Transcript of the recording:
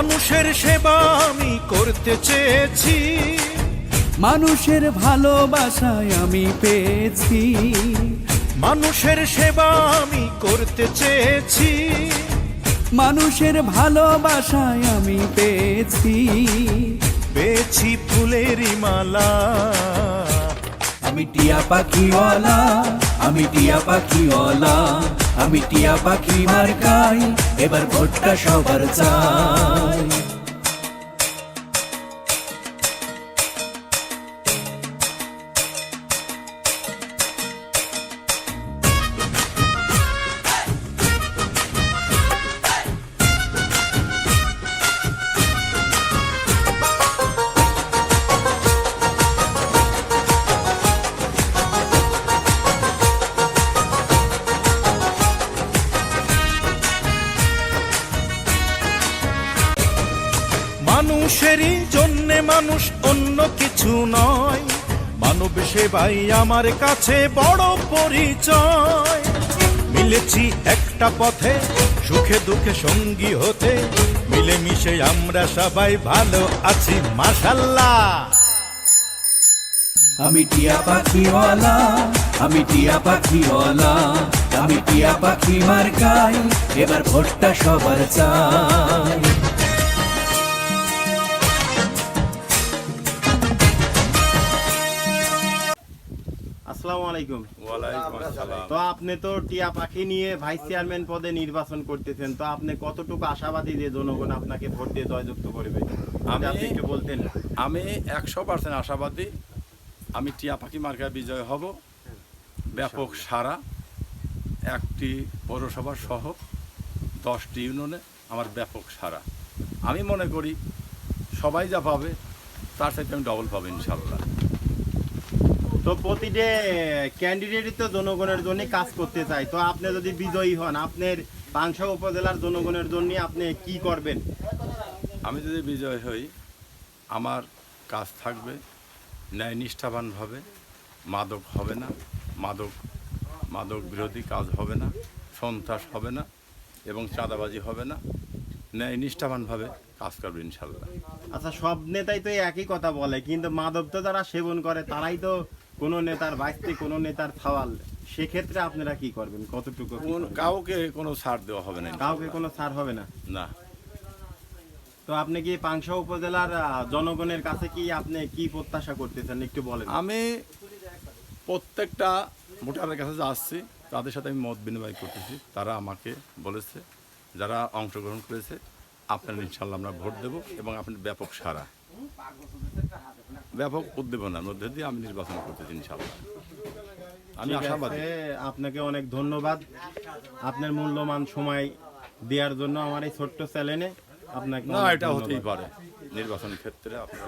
মানুষের সেবা আমি করতে চেয়েছি। মানুষের ভালোবাসায় আমি পেয়েছি। মানুষের সেবা আমি করতে চেয়েছি। মানুষের ভালোবাসায় আমি পেয়েছি। পেয়েছি ফুলেরই মালা। আমি টিয়া পাখিওয়ালা আমি টিয়া পাখিওয়ালা। আমি টিয়া পাখি মার গাই এবার ভোটটা সবার চাই। মানুষেরই জন্যে মানুষ অন্য কিছু নয়। মানব সেবাই আমার কাছে বড় পরিচয়। মিলেছি একটা পথে, সুখে দুঃখে সঙ্গী হতে। মিলেমিশে আমরা সবাই ভালো আছি, মাশাল্লাহ। আমি টিয়া পাখিওয়ালা, আমি টিয়া পাখিওয়ালা, আমি টিয়া পাখি মার্কাই এবার ভোটটা সবার চাই। আসসালামু আলাইকুম। তো আপনি তো টিয়া পাখি নিয়ে ভাইস চেয়ারম্যান পদে নির্বাচন করতেছেন তো আপনি কতটুকু আশাবাদী যে জনগণ আপনাকে ভোট দিয়ে জয়যুক্ত করবে? আমি- আপনি একটু বলতেন। আমি একশো পার্সেন্ট আশাবাদী আমি টিয়া পাখি মার্কায় বিজয় হব। ব্যাপক সারা একটি পৌরসভা সহ দশটি ইউনিয়নে আমার ব্যাপক সারা। আমি মনে করি সবাই যা পাবে তার সাথে আমি ডবল পাবো ইনশাল্লাহ তো প্রতিটা ক্যান্ডিডেটই তো জনগণের জন্য কাজ করতে চায়। তো আপনি যদি বিজয়ী হন আপনার পাংশা উপজেলার জনগণের জন্য আপনি কি করবেন? আমি যদি বিজয় হই আমার কাজ থাকবে ন্যায় নিষ্ঠাবানভাবে মাদক হবে না মাদক মাদক বিরোধী কাজ হবে না সন্ত্রাস হবে না এবং চাঁদাবাজি হবে না। ন্যায় নিষ্ঠাবানভাবে কাজ করবে ইনশাল্লাহ। আচ্ছা সব নেতাই তো একই কথা বলে কিন্তু মাদক তো যারা সেবন করে তারাই তো কোনো নেতার বাইসতে কোনো নেতার থাওয়াল সেক্ষেত্রে আপনারা কি করবেন? কতটুকু? কাউকে কোনো ছাড় দেওয়া হবে না কাউকে কোনো ছাড় হবে না? না। তো আপনি কি পাংশা উপজেলার জনগণের কাছে কি আপনি কি প্রত্যাশা করতেছেন? একটু বলেন। আমি প্রত্যেকটা ভোটারের কাছে যাচ্ছি তাদের সাথে আমি মত বিনিময় করতেছি। তারা আমাকে বলেছে যারা অংশগ্রহণ করেছে আপনার ইনশাল্লাহ আমরা ভোট দেব এবং আপনার ব্যাপক সারা ব্যাপক উদ্দীপনার মধ্যে দিয়ে আমি নির্বাচন করতেছি ইনশাল্লাহ আমি আশাবাদী। আপনাকে অনেক ধন্যবাদ। আপনার মূল্যবান সময় দেওয়ার জন্য আমার এই ছোট্ট চ্যানেলে আপনাকে না এটা হতেই পারে। নির্বাচন ক্ষেত্রে আপনারা